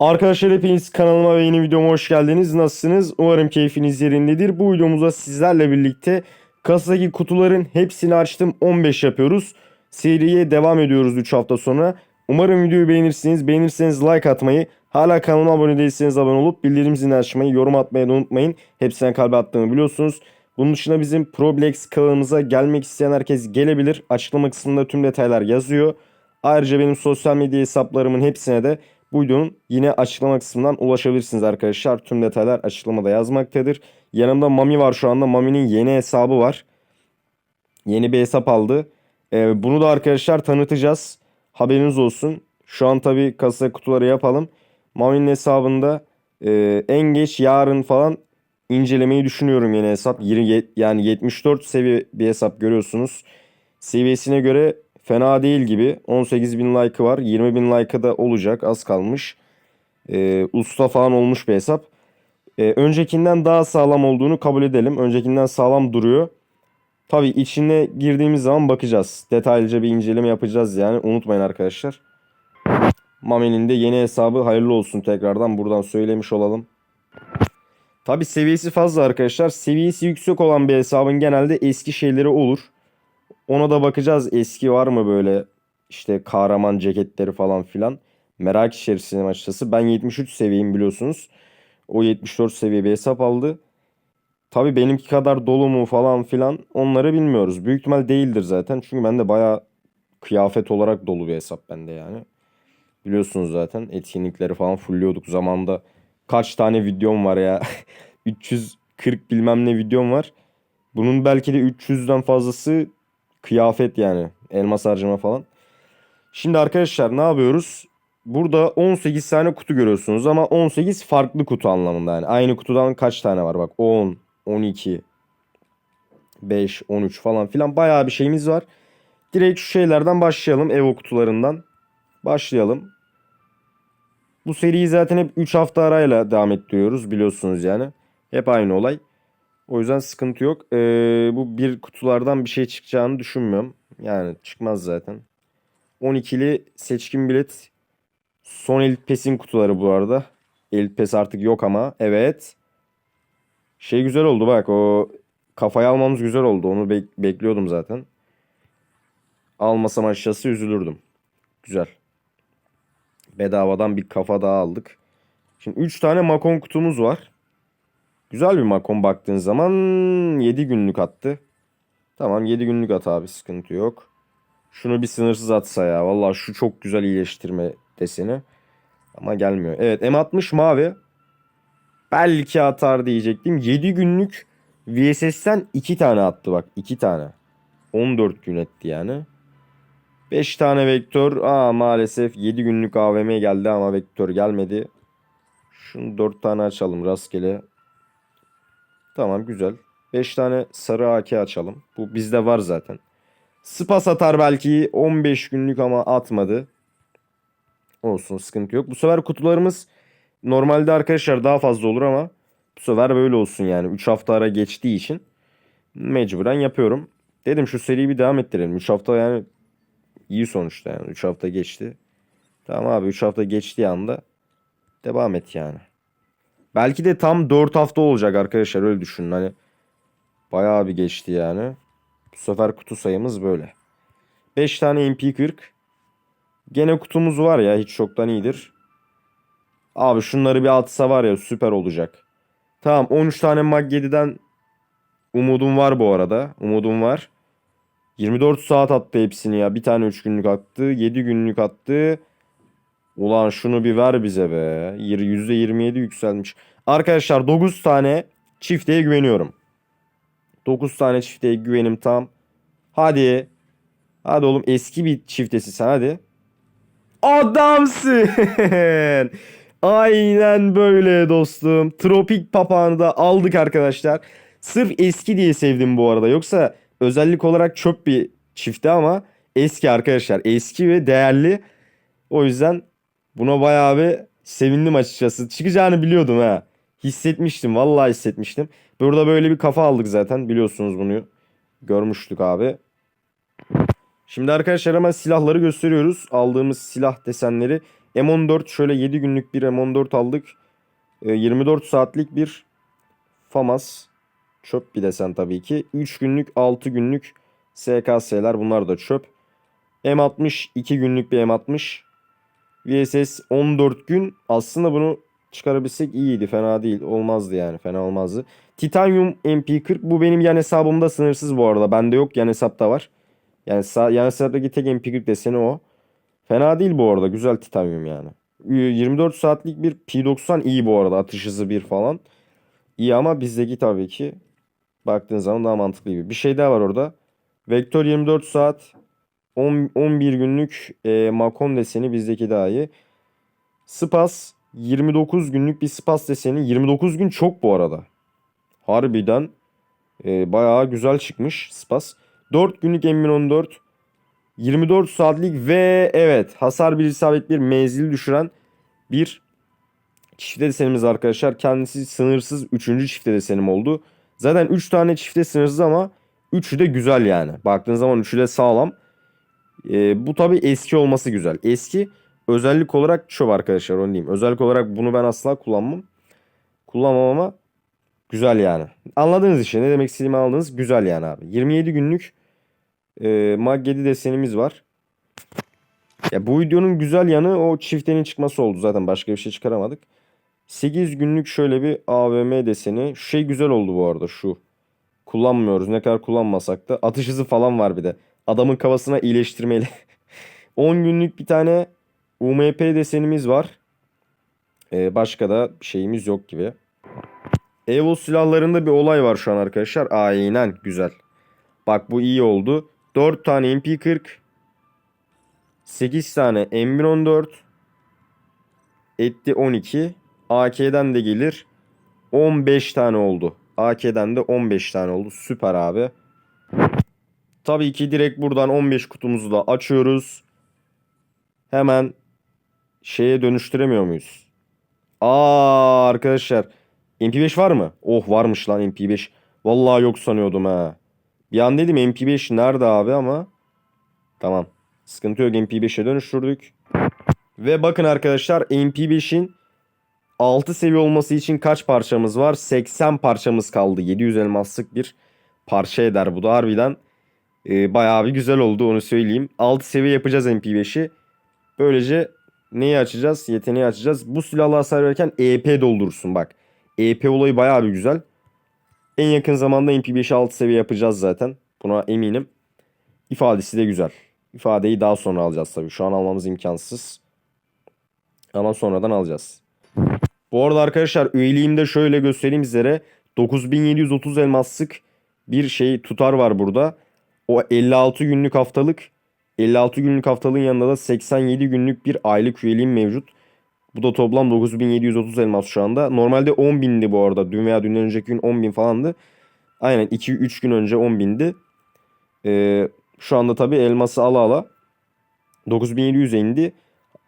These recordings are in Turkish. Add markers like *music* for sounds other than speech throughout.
Arkadaşlar hepiniz kanalıma ve yeni videoma hoş geldiniz. Nasılsınız? Umarım keyfiniz yerindedir. Bu videomuzda sizlerle birlikte kasadaki kutuların hepsini açtım. 15 yapıyoruz. Seriye devam ediyoruz 3 hafta sonra. Umarım videoyu beğenirsiniz. Beğenirseniz like atmayı, hala kanalıma abone değilseniz abone olup bildirim zilini açmayı, yorum atmayı da unutmayın. Hepsine kalbe attığımı biliyorsunuz. Bunun dışında bizim Problex kanalımıza gelmek isteyen herkes gelebilir. Açıklama kısmında tüm detaylar yazıyor. Ayrıca benim sosyal medya hesaplarımın hepsine de bu videonun yine açıklama kısmından ulaşabilirsiniz arkadaşlar. Tüm detaylar açıklamada yazmaktadır. Yanımda Mami var şu anda. Mami'nin yeni hesabı var. Yeni bir hesap aldı. Ee, bunu da arkadaşlar tanıtacağız. Haberiniz olsun. Şu an tabii kasa kutuları yapalım. Mami'nin hesabında e, en geç yarın falan incelemeyi düşünüyorum yeni hesap. Yirmi- Yani 74 seviye bir hesap görüyorsunuz. Seviyesine göre fena değil gibi. 18 bin like'ı var. 20 bin like'ı da olacak. Az kalmış. Ee, usta falan olmuş bir hesap. Ee, öncekinden daha sağlam olduğunu kabul edelim. Öncekinden sağlam duruyor. Tabii içine girdiğimiz zaman bakacağız. Detaylıca bir inceleme yapacağız yani. Unutmayın arkadaşlar. Mami'nin de yeni hesabı hayırlı olsun tekrardan. Buradan söylemiş olalım. Tabi seviyesi fazla arkadaşlar. Seviyesi yüksek olan bir hesabın genelde eski şeyleri olur. Ona da bakacağız. Eski var mı böyle işte kahraman ceketleri falan filan. Merak içerisindeyim açıkçası. Ben 73 seviyeyim biliyorsunuz. O 74 seviye bir hesap aldı. Tabi benimki kadar dolu mu falan filan onları bilmiyoruz. Büyük ihtimal değildir zaten. Çünkü bende baya kıyafet olarak dolu bir hesap bende yani. Biliyorsunuz zaten etkinlikleri falan fulluyorduk zamanda. Kaç tane videom var ya. *laughs* 340 bilmem ne videom var. Bunun belki de 300'den fazlası kıyafet yani. Elmas harcama falan. Şimdi arkadaşlar ne yapıyoruz? Burada 18 tane kutu görüyorsunuz ama 18 farklı kutu anlamında yani. Aynı kutudan kaç tane var bak 10, 12, 5, 13 falan filan bayağı bir şeyimiz var. Direkt şu şeylerden başlayalım Evo kutularından. Başlayalım. Bu seriyi zaten hep 3 hafta arayla devam ettiriyoruz biliyorsunuz yani. Hep aynı olay. O yüzden sıkıntı yok. Ee, bu bir kutulardan bir şey çıkacağını düşünmüyorum. Yani çıkmaz zaten. 12'li seçkin bilet. Son Elite Pass'in kutuları bu arada. Elite Pass artık yok ama. Evet. Şey güzel oldu bak o kafayı almamız güzel oldu. Onu bek- bekliyordum zaten. Almasam açıkçası üzülürdüm. Güzel. Bedavadan bir kafa daha aldık. Şimdi 3 tane makon kutumuz var. Güzel bir makon baktığın zaman 7 günlük attı. Tamam 7 günlük at abi sıkıntı yok. Şunu bir sınırsız atsa ya. Vallahi şu çok güzel iyileştirme deseni. Ama gelmiyor. Evet M60 mavi. Belki atar diyecektim. 7 günlük VSS'ten 2 tane attı bak. 2 tane. 14 gün etti yani. 5 tane vektör. Aa maalesef 7 günlük AVM geldi ama vektör gelmedi. Şunu 4 tane açalım rastgele. Tamam güzel. 5 tane sarı AK açalım. Bu bizde var zaten. Spas atar belki 15 günlük ama atmadı. Olsun sıkıntı yok. Bu sefer kutularımız normalde arkadaşlar daha fazla olur ama bu sefer böyle olsun yani. 3 hafta ara geçtiği için mecburen yapıyorum. Dedim şu seriyi bir devam ettirelim. 3 hafta yani iyi sonuçta yani. 3 hafta geçti. Tamam abi 3 hafta geçtiği anda devam et yani. Belki de tam 4 hafta olacak arkadaşlar öyle düşünün. Hani bayağı bir geçti yani. Bu sefer kutu sayımız böyle. 5 tane MP40. Gene kutumuz var ya hiç çoktan iyidir. Abi şunları bir atsa var ya süper olacak. Tamam 13 tane Mag 7'den umudum var bu arada. Umudum var. 24 saat attı hepsini ya. Bir tane 3 günlük attı. 7 günlük attı. Ulan şunu bir ver bize be. Yir- %27 yükselmiş. Arkadaşlar 9 tane çifteye güveniyorum. 9 tane çifteye güvenim tam. Hadi. Hadi oğlum eski bir çiftesi sen hadi. Adamsın. *laughs* Aynen böyle dostum. Tropik papağanı da aldık arkadaşlar. Sırf eski diye sevdim bu arada. Yoksa özellik olarak çöp bir çifte ama eski arkadaşlar. Eski ve değerli. O yüzden buna bayağı bir sevindim açıkçası. Çıkacağını biliyordum ha. Hissetmiştim. Vallahi hissetmiştim. Burada böyle bir kafa aldık zaten. Biliyorsunuz bunu. Görmüştük abi. Şimdi arkadaşlar hemen silahları gösteriyoruz. Aldığımız silah desenleri M14 şöyle 7 günlük bir M14 aldık. E, 24 saatlik bir FAMAS. Çöp bir desen tabii ki. 3 günlük 6 günlük SKS'ler bunlar da çöp. M60 2 günlük bir M60. VSS 14 gün. Aslında bunu çıkarabilsek iyiydi. Fena değil. Olmazdı yani. Fena olmazdı. Titanium MP40 bu benim yan hesabımda sınırsız bu arada. Bende yok yan hesapta var. Yani sağ, yan hesaptaki tek MP40 deseni o. Fena değil bu arada. Güzel titanyum yani. 24 saatlik bir P90 iyi bu arada. Atış hızı 1 falan. İyi ama bizdeki tabii ki baktığın zaman daha mantıklı gibi. Bir şey daha var orada. Vektör 24 saat 10, 11 günlük e, Macon deseni bizdeki daha iyi. Spas 29 günlük bir Spas deseni. 29 gün çok bu arada. Harbiden e, bayağı güzel çıkmış Spas. 4 günlük M1014 24 saatlik ve evet hasar bir isabet bir menzil düşüren bir çifte desenimiz arkadaşlar. Kendisi sınırsız 3. çifte desenim oldu. Zaten 3 tane çifte sınırsız ama 3'ü de güzel yani. Baktığınız zaman 3'ü de sağlam. Ee, bu tabi eski olması güzel. Eski özellik olarak çöp arkadaşlar onu diyeyim. Özellik olarak bunu ben asla kullanmam. Kullanmam ama güzel yani. Anladığınız işte ne demek istediğimi anladınız. Güzel yani abi. 27 günlük e, Mag 7 desenimiz var. Ya bu videonun güzel yanı o çiftenin çıkması oldu. Zaten başka bir şey çıkaramadık. 8 günlük şöyle bir AVM deseni. Şu şey güzel oldu bu arada şu. Kullanmıyoruz. Ne kadar kullanmasak da. Atış hızı falan var bir de. Adamın kafasına iyileştirmeli. *laughs* 10 günlük bir tane UMP desenimiz var. Ee, başka da şeyimiz yok gibi. Evo silahlarında bir olay var şu an arkadaşlar. Aynen güzel. Bak bu iyi oldu. 4 tane MP40. 8 tane M114. Etti 12. AK'den de gelir. 15 tane oldu. AK'den de 15 tane oldu. Süper abi. Tabii ki direkt buradan 15 kutumuzu da açıyoruz. Hemen şeye dönüştüremiyor muyuz? Aa arkadaşlar. MP5 var mı? Oh varmış lan MP5. Vallahi yok sanıyordum ha. Bir an dedim MP5 nerede abi ama. Tamam. Sıkıntı yok MP5'e dönüştürdük. Ve bakın arkadaşlar MP5'in 6 seviye olması için kaç parçamız var? 80 parçamız kaldı. 700 elmaslık bir parça eder bu da harbiden. E, bayağı bir güzel oldu onu söyleyeyim. 6 seviye yapacağız MP5'i. Böylece neyi açacağız? Yeteneği açacağız. Bu silahla hasar verirken EP doldurursun bak. EP olayı bayağı bir güzel. En yakın zamanda MP5'i 6 seviye yapacağız zaten. Buna eminim. İfadesi de güzel. İfadeyi daha sonra alacağız tabii. Şu an almamız imkansız. Ama sonradan alacağız. Bu arada arkadaşlar üyeliğimde şöyle göstereyim sizlere. 9730 elmaslık bir şey tutar var burada. O 56 günlük haftalık 56 günlük haftalığın yanında da 87 günlük bir aylık üyeliğim mevcut. Bu da toplam 9730 elmas şu anda. Normalde 10.000'di bu arada. Dün veya dünden önceki gün 10.000 falandı. Aynen 2-3 gün önce 10.000'di. Ee, şu anda tabii elması ala ala 9700'e indi.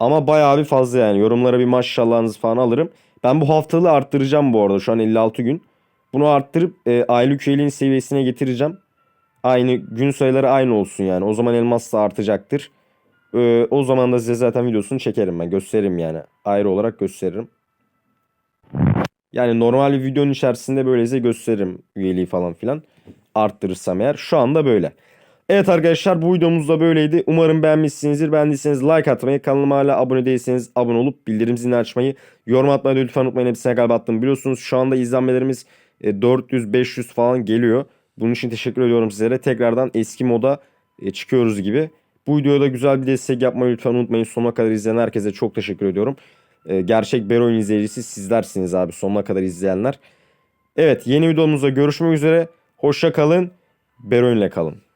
Ama bayağı bir fazla yani. Yorumlara bir maşallahınızı falan alırım. Ben bu haftalığı arttıracağım bu arada. Şu an 56 gün. Bunu arttırıp e, aylık üyeliğin seviyesine getireceğim. Aynı gün sayıları aynı olsun yani. O zaman elmas da artacaktır. Ee, o zaman da size zaten videosunu çekerim ben. Gösteririm yani. Ayrı olarak gösteririm. Yani normal bir videonun içerisinde böyle size gösteririm üyeliği falan filan. Arttırırsam eğer. Şu anda böyle. Evet arkadaşlar bu videomuz da böyleydi. Umarım beğenmişsinizdir. Beğendiyseniz like atmayı, kanalıma hala abone değilseniz abone olup bildirim zilini açmayı, yorum atmayı lütfen unutmayın. Hepsine kalp attım. Biliyorsunuz şu anda izlenmelerimiz 400-500 falan geliyor. Bunun için teşekkür ediyorum sizlere. Tekrardan eski moda e, çıkıyoruz gibi. Bu videoda güzel bir destek yapmayı lütfen unutmayın. Sonuna kadar izleyen herkese çok teşekkür ediyorum. E, gerçek Beroin izleyicisi sizlersiniz abi sonuna kadar izleyenler. Evet yeni videomuzda görüşmek üzere. Hoşça kalın. Beroin ile kalın.